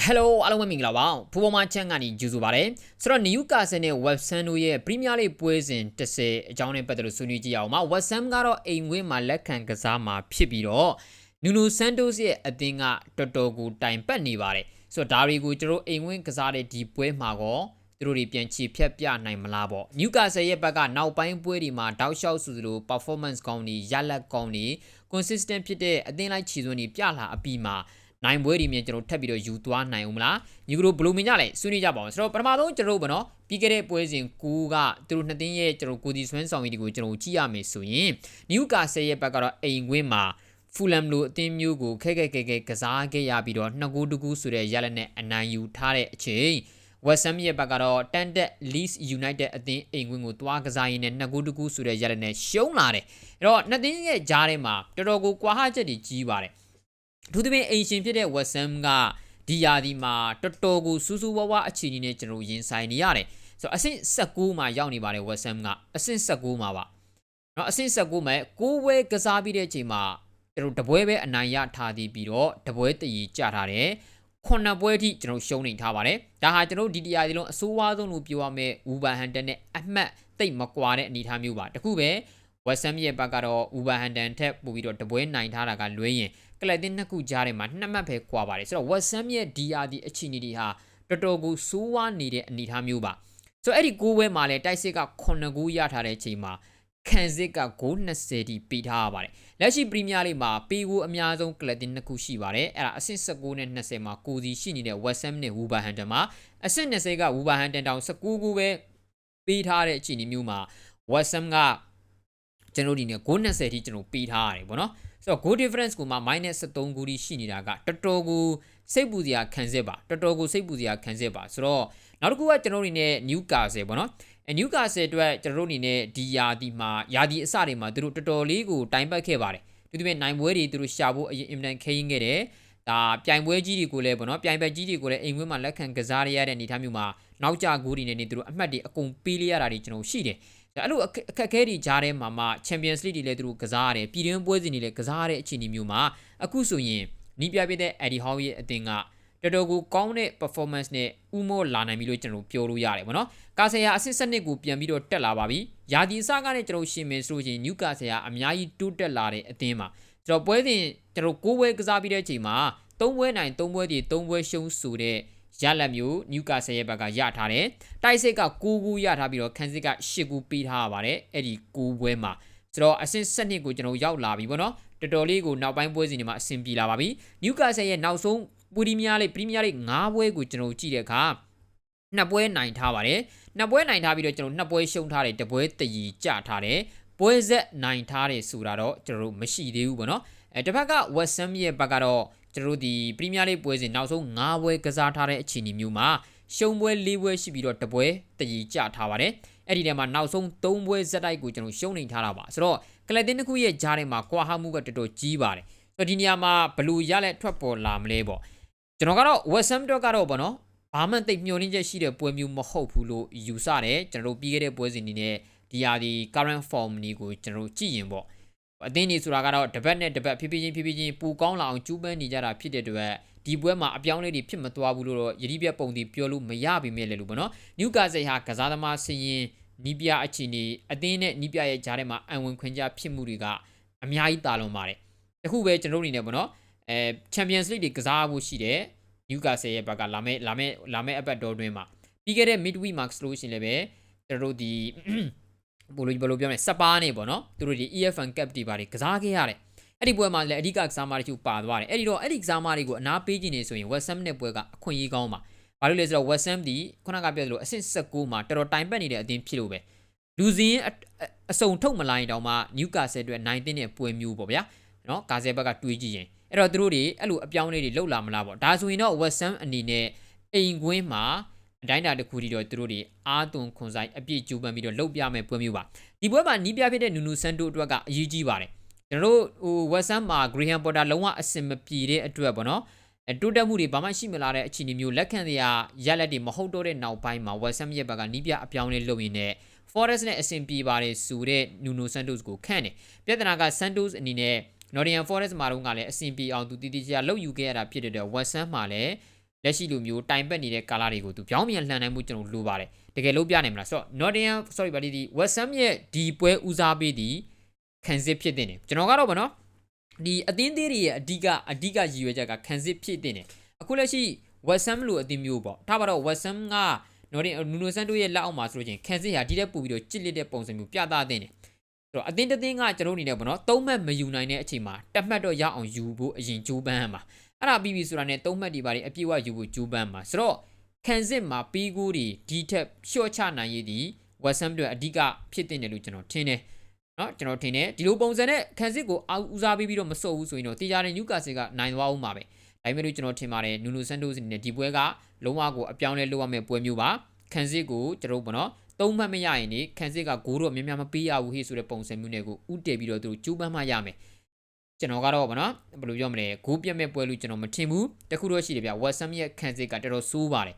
Hello အားလုံးပဲမင်္ဂလာပါဖူပေါ်မှာချန်ကနေကြိုဆိုပါရစေဆိုတော့ Newcastle နဲ့ West Ham တို့ရဲ့ Premier League ပွဲစဉ်30အကြောင်းနဲ့ပတ်သက်လို့ဆွေးနွေးကြည့်အောင်ပါ West Ham ကတော့အိမ်ဝင်းမှာလက်ခံကစားမှာဖြစ်ပြီးတော့ Nuno Santos ရဲ့အသင်းကတော်တော်ကိုတိုင်ပတ်နေပါတယ်ဆိုတော့ဒါတွေကိုကျွန်တော်အိမ်ဝင်းကစားတဲ့ဒီပွဲမှာကောသူတို့တွေပြန်ချီဖြတ်ပြနိုင်မလားပေါ့ Newcastle ရဲ့ဘက်ကနောက်ပိုင်းပွဲတွေမှာတောက်လျှောက်ဆိုသလို performance ကောင်းတွေရလတ်ကောင်းတွေ consistent ဖြစ်တဲ့အသင်းလိုက်ခြေစွမ်းတွေပြလာအပြီးမှာ နိုင်ပွဲတွေမြင်ကျွန်တော်ထပ်ပြီးတော့ယူသွားနိုင်အောင်မလားညီကတို့ဘယ်လိုမြင်ကြလဲဆွေးနွေးကြပါအောင်ဆိုတော့ပထမဆုံးကျွန်တော်တို့ဗောနော်ပြီးခဲ့တဲ့ပွဲစဉ်ကူကသူတို့နှစ်သင်းရဲ့ကျွန်တော်ကိုဒီဆွမ်းဆောင်ရည်တွေကိုကျွန်တော်ကြည့်ရမယ်ဆိုရင်နျူကာဆယ်ရဲ့ဘက်ကတော့အိမ်ကွင်းမှာဖူလမ်လိုအသင်းမျိုးကိုခဲခဲခဲခဲကစားခဲ့ရပြီးတော့နှစ်ကူးတကူဆိုတဲ့ရလက်နဲ့အနိုင်ယူထားတဲ့အချိန် West Ham ရဲ့ဘက်ကတော့တန်တက် Leeds United အသင်းအိမ်ကွင်းကိုသွားကစားရင်းနဲ့နှစ်ကူးတကူဆိုတဲ့ရလက်နဲ့ရှုံးလာတယ်အဲ့တော့နှစ်သင်းရဲ့ဂျားထဲမှာတော်တော်ကိုကွာဟချက်တွေကြီးပါတယ် အထူးသဖြင့်အိမ်ရှင်ဖြစ်တဲ့ West Ham ကဒီယာဒီမှာတော်တော်ကိုစူးစူးဝါးဝါအခြေအနေနဲ့ကျွန်တော်ရင်ဆိုင်နေရတယ်ဆိုတော့အဆင့်16မှာရောက်နေပါတယ် West Ham ကအဆင့်16မှာပါเนาะအဆင့်16မှာကိုးဝဲကစားပြီးတဲ့အချိန်မှာကျွန်တော်တပွဲပဲအနိုင်ရထားသည်ပြီးတော့တပွဲတည်ကြထားတယ်ခုနှစ်ပွဲထိကျွန်တော်ရှုံးနေထားပါတယ်ဒါဟာကျွန်တော်ဒီတရားဒီလုံးအဆိုးဝါးဆုံးလို့ပြောရမယ်ဝူဘန်ဟန်တန်နဲ့အမှတ်တိတ်မကွာတဲ့အနေအထားမျိုးပါတခုပဲ West Ham ရဲ့ဘက်ကတော့ဝူဘန်ဟန်တန်ထက်ပို့ပြီးတော့တပွဲနိုင်ထားတာကလွဲရင်ကလပ်တင်နှစ်ခုကြားထဲမှာနှစ်မှတ်ပဲကွာပါတယ်ဆိုတော့ West Ham ရဲ့ DRD အခြေအနေတွေဟာတော်တော်ကိုစိုးဝါးနေတဲ့အနေအထားမျိုးပါဆိုတော့အဲ့ဒီကိုးဝဲမှာလဲတိုက်စစ်က9ဂိုးရထားတဲ့အချိန်မှာခံစစ်ကဂိုး20တီပေးထားရပါတယ်လက်ရှိပရီးမီးယားလိမှာပီကိုအများဆုံးကလပ်တင်နှစ်ခုရှိပါတယ်အဲ့ဒါအဆင့်19နဲ့20မှာကိုစီရှိနေတဲ့ West Ham နဲ့ Wolverhampton မှာအဆင့်20က Wolverhampton တောင်19ဂိုးပဲပေးထားတဲ့အခြေအနေမျိုးမှာ West Ham က ကျွန်တော်ဒီနဲ့ဂိုး20ထိကျွန်တော်ပေးထားရတယ်ဗောနော်ဆိုတော့ goal difference ကိုမှ -73 ဂိုးရှိနေတာကတော်တော်ကိုစိတ်ပူစရာခံစစ်ပါတော်တော်ကိုစိတ်ပူစရာခံစစ်ပါဆိုတော့နောက်တစ်ခုကကျွန်တော်တို့နေနဲ့ Newcastle ပေါ့နော်အဲ Newcastle အတွက်ကျွန်တော်တို့အနေနဲ့ဒီယာဒီမှာယာဒီအစတွေမှာသူတို့တော်တော်လေးကိုတိုင်ပတ်ခဲ့ပါတယ်သူတို့ရဲ့နိုင်ပွဲတွေသူတို့ရှာဖို့အရင်အင်မတန်ခရင်ခဲ့တယ်ဒါပြိုင်ပွဲကြီးတွေကိုလည်းပေါ့နော်ပြိုင်ပွဲကြီးတွေကိုလည်းအိမ်ဝင်းမှာလက်ခံကစားရတဲ့အနေအထားမျိုးမှာနောက်ကျဂိုးတွေနဲ့နေသူတို့အမှတ်တွေအကုန်ပေးလိုက်ရတာတွေကျွန်တော်ရှိတယ် အဲ့လိုအခက်အခဲတွေကြားထဲမှာမှ Champions League တွေလည်းသူတို့ကစားရတယ်ပြည်တွင်းပွဲစဉ်တွေလည်းကစားရတဲ့အခြေအနေမျိုးမှာအခုဆိုရင်နီးပြပြတဲ့ Eddie Howe ရဲ့အသင်းကတော်တော်ကိုကောင်းတဲ့ performance နဲ့ဥမောလာနိုင်ပြီလို့ကျွန်တော်ပြောလို့ရတယ်ဗောနော်ကာဆယ်ယာအဆင့်စနစ်ကိုပြန်ပြီးတော့တက်လာပါပြီယာဒီအစကနဲ့ကျွန်တော်ရှင်မယ်ဆိုရင်နျူကာဆယ်ယာအများကြီးတိုးတက်လာတဲ့အသင်းမှာကျွန်တော်ပွဲစဉ်ကျွန်တော်ကိုးပွဲကစားပြီးတဲ့အချိန်မှာ၃ပွဲနိုင်၃ပွဲဒီ၃ပွဲရှုံးဆိုတဲ့ ရလက်မျိုးနျူကာဆယ်ရဲ့ဘက်ကရထားတယ်တိုက်စစ်က9ခုရထားပြီးတော့ခန်းစစ်က10ခုပေးထားရပါတယ်အဲ့ဒီ9ပွဲမှာဆိုတော့အဆင့်7နှစ်ကိုကျွန်တော်ရောက်လာပြီပေါ့နော်တော်တော်လေးကိုနောက်ပိုင်းပွဲစဉ်တွေမှာအဆင်ပြေလာပါပြီနျူကာဆယ်ရဲ့နောက်ဆုံးပရီးမီးယားလိပရီးမီးယားလိ9ပွဲကိုကျွန်တော်ကြည့်တဲ့အခါနှစ်ပွဲနိုင်ထားပါတယ်နှစ်ပွဲနိုင်ထားပြီးတော့ကျွန်တော်နှစ်ပွဲရှုံးထားတယ်တပွဲတည်ကြထားတယ်ပွဲဆက်နိုင်ထားတယ်ဆိုတာတော့ကျွန်တော်တို့မရှိသေးဘူးပေါ့နော်အဲတစ်ဖက်က West Ham ရဲ့ဘက်ကတော့ ကျွန်တော်တို့ဒီပရီးမီးယားလိပွဲစဉ်နောက်ဆုံး9ပွဲကစားထားတဲ့အခြေအနေမျိုးမှာရှုံးပွဲ၄ပွဲရှိပြီးတော့တပွဲတည်ကြထားပါတယ်အဲ့ဒီထဲမှာနောက်ဆုံး၃ပွဲဇက်တိုက်ကိုကျွန်တော်ရှုံးနေထားတာပါဆိုတော့ကလပ်တင်တစ်ခုရဲ့ဂျားထဲမှာကွာဟမှုကတော်တော်ကြီးပါတယ်ဆိုတော့ဒီနေရာမှာဘလူရလက်ထွက်ပေါ်လာမလဲပေါ့ကျွန်တော်ကတော့ West Ham တော့ကတော့ဗောနော်ဘာမှတိတ်မျောလင်းချက်ရှိတဲ့ပွဲမျိုးမဟုတ်ဘူးလို့ယူဆတယ်ကျွန်တော်တို့ပြီးခဲ့တဲ့ပွဲစဉ်တွေနဲ့ဒီဟာဒီ current form นี้ကိုကျွန်တော်တို့ကြည့်ရင်ပေါ့ အသင်းတွေဆိုတာကတော့တပတ်နဲ့တပတ်ဖြည်းဖြည်းချင်းဖြည်းဖြည်းချင်းပူကောင်းလာအောင်ကျူးပန်းနေကြတာဖြစ်တဲ့အတွက်ဒီပွဲမှာအပြောင်းလဲတွေဖြစ်မသွားဘူးလို့တော့ယတိပြပုံတီပြောလို့မရပါမယ်လေလို့ပေါ့နော်နျူကာဆယ်ဟာကစားသမားစရင်နီးပြအခြေအနေအသင်းနဲ့နီးပြရဲ့ဂျားထဲမှာအံဝင်ခွင့်ကြဖြစ်မှုတွေကအများကြီးတာလွန်ပါတယ်တခုပဲကျွန်တော်တို့အနေနဲ့ပေါ့နော်အဲ Champions League တွေကစားဖို့ရှိတယ်နျူကာဆယ်ရဲ့ဘက်ကလာမဲ့လာမဲ့လာမဲ့အပတ်တော်တွင်းမှာပြီးခဲ့တဲ့ midweek marks လို့ရှင်လည်းပဲကျွန်တော်တို့ဒီ ဘယ်လိုဘယ်လိုပြောမလဲစပါးနေပေါ့နော်သူတို့ဒီ EFN Cup တွေပါတွေကစားခဲ့ရတယ်အဲ့ဒီပွဲမှာလည်းအဓိကကစားမတချို့ပါသွားတယ်အဲ့ဒီတော့အဲ့ဒီကစားမတွေကိုအနာပေးခြင်းနေဆိုရင် West Ham နဲ့ပွဲကအခွင့်အရေးကောင်းပါဘာလို့လဲဆိုတော့ West Ham ဒီခုနကပြောသလိုအဆင့်16မှာတော်တော်တိုင်ပတ်နေတဲ့အသင်းဖြစ်လို့ပဲလူစင်းအစုံထုတ်မလာရင်တောင်မှ Newcastle အတွက်နိုင်တဲ့ပွဲမျိုးပေါ့ဗျာနော်ကာဇယ်ဘက်ကတွေးကြည့်ရင်အဲ့တော့သူတို့တွေအဲ့လိုအပြောင်းလေးတွေလှုပ်လာမလားပေါ့ဒါဆိုရင်တော့ West Ham အနေနဲ့အိမ်ကွင်းမှာ အတိုင်းတာတစ်ခုတည်းတော့သူတို့တွေအားသွန်ခွန်ဆိုင်အပြည့်ကျူးပန်းပြီးတော့လှုပ်ပြမဲ့ပွဲမျိုးပါဒီပွဲမှာနီးပြဖြစ်တဲ့နူနူဆန်တိုအတွက်ကအရေးကြီးပါတယ်ကျွန်တော်တို့ဟို West Ham မှာ Graham Potter လုံးဝအဆင်မပြေတဲ့အတွက်ပေါ့နော်အတိုးတက်မှုတွေဘာမှရှိမလာတဲ့အခြေအနေမျိုးလက်ခံစရာရက်လက်တွေမဟုတ်တော့တဲ့နောက်ပိုင်းမှာ West Ham ရဲ့ဘက်ကနီးပြအပြောင်းလဲလုပ်ရင်းနဲ့ Forest နဲ့အဆင်ပြေပါတယ်ဆိုတဲ့ Nuno Santos ကိုခန့်တယ်ပြဿနာက Santos အနေနဲ့ Nottingham Forest မှာတော့ကလည်းအဆင်ပြေအောင်သူတည်တည်ချာလုပ်ယူခဲ့ရတာဖြစ်တဲ့အတွက် West Ham မှာလည်း လက်ရှိလိုမျိုးတိုင်ပတ်နေတဲ့ကာလာတွေကိုသူပြောင်းပြန်လှန်နိုင်မှုကျွန်တော်လိုပါတယ်တကယ်လို့ပြနိုင်မလားဆိုတော့ Nottingham sorry ပါဒီ West Ham ရဲ့ဒီပွဲဦးစားပေးဒီခံစစ်ဖြစ်တဲ့နေကျွန်တော်ကတော့ဗောနော်ဒီအသင်းသေးတွေရဲ့အဓိကအဓိကရည်ရွယ်ချက်ကခံစစ်ဖြစ်တဲ့နေအခုလက်ရှိ West Ham လိုအသင်းမျိုးပေါ့ထားပါတော့ West Ham က Nottingham Nuno Santos ရဲ့လက်အောက်မှာဆိုလို့ချင်းခံစစ်ဟာဒီတက်ပူပြီးတော့ကြစ်လက်တဲ့ပုံစံမျိုးပြသတဲ့နေဆိုတော့အသင်းတစ်သင်းကကျွန်တော်အနေနဲ့ပေါ့နော်သုံးမှတ်မယူနိုင်တဲ့အချိန်မှာတက်မှတ်တော့ရအောင်ယူဖို့အရင်ကြိုးပမ်းရမှာ အဲ့ဒါပြီးပြီဆိုတာနဲ့သုံးမှတ်ဒီပါတွေအပြည့်ဝယူဖို့ကြိုးပမ်းမှာဆိုတော့ခံစစ်မှာပီးကူးတွေဒီထက်လျှော့ချနိုင်ရည်ဒီဝက်ဆမ်တွေအဓိကဖြစ်တင်တယ်လို့ကျွန်တော်ထင်တယ်နော်ကျွန်တော်ထင်တယ်ဒီလိုပုံစံနဲ့ခံစစ်ကိုအဦးစားပေးပြီးတော့မစော့ဘူးဆိုရင်တော့တေချာတဲ့ညူကာစစ်ကနိုင်သွားအောင်ပါပဲဒါပေမဲ့လို့ကျွန်တော်ထင်ပါတယ်နူနူဆန်တိုးစ်အနေနဲ့ဒီပွဲကလုံးဝကိုအပြောင်းလဲလုပ်ရမယ့်ပွဲမျိုးပါခံစစ်ကိုကျွန်တော်ပေါ့နော်သုံးမှတ်မရရင်နေခံစစ်ကဂိုးတော့များများမပေးရဘူးဟေ့ဆိုတဲ့ပုံစံမျိုးနဲ့ကိုဥတည်ပြီးတော့သူတို့ကျူးပန်းမှရမယ် ကျွန်တော်ကတော့ဗောနော်ဘယ်လိုပြောမလဲဂိုးပြတ်မဲ့ပွဲလို့ကျွန်တော်မထင်ဘူးတခုတော့ရှိတယ်ဗျဝက်ဆမ်ရဲ့ခံစစ်ကတော်တော်ဆိုးပါတယ်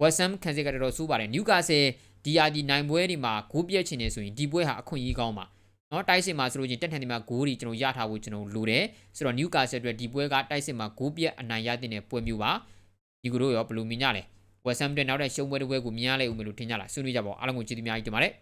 ဝက်ဆမ်ခံစစ်ကတော်တော်ဆိုးပါတယ်နျူကာဆယ်ဒီအာဒီနိုင်ပွဲတွေမှာဂိုးပြတ်ချင်နေဆိုရင်ဒီပွဲဟာအခွင့်အရေးကောင်းပါနော်တိုက်စစ်မှာဆိုလို့ချင်းတက်ထန်ဒီမှာဂိုးတွေကျွန်တော်ရထားဖို့ကျွန်တော်လိုတယ်ဆိုတော့နျူကာဆယ်အတွက်ဒီပွဲကတိုက်စစ်မှာဂိုးပြတ်အနိုင်ရတဲ့ပွဲမျိုးပါဒီကိုတို့ရောဘယ်လိုမြင်ကြလဲဝက်ဆမ်တဲ့နောက်တဲ့ရှုံးပွဲတစ်ပွဲကိုမြင်ရလိမ့်ဦးမယ်လို့ထင်ကြလားဆွေးနွေးကြပါဦးအားလုံးကိုကျေးဇူးများကြီးတင်ပါတယ်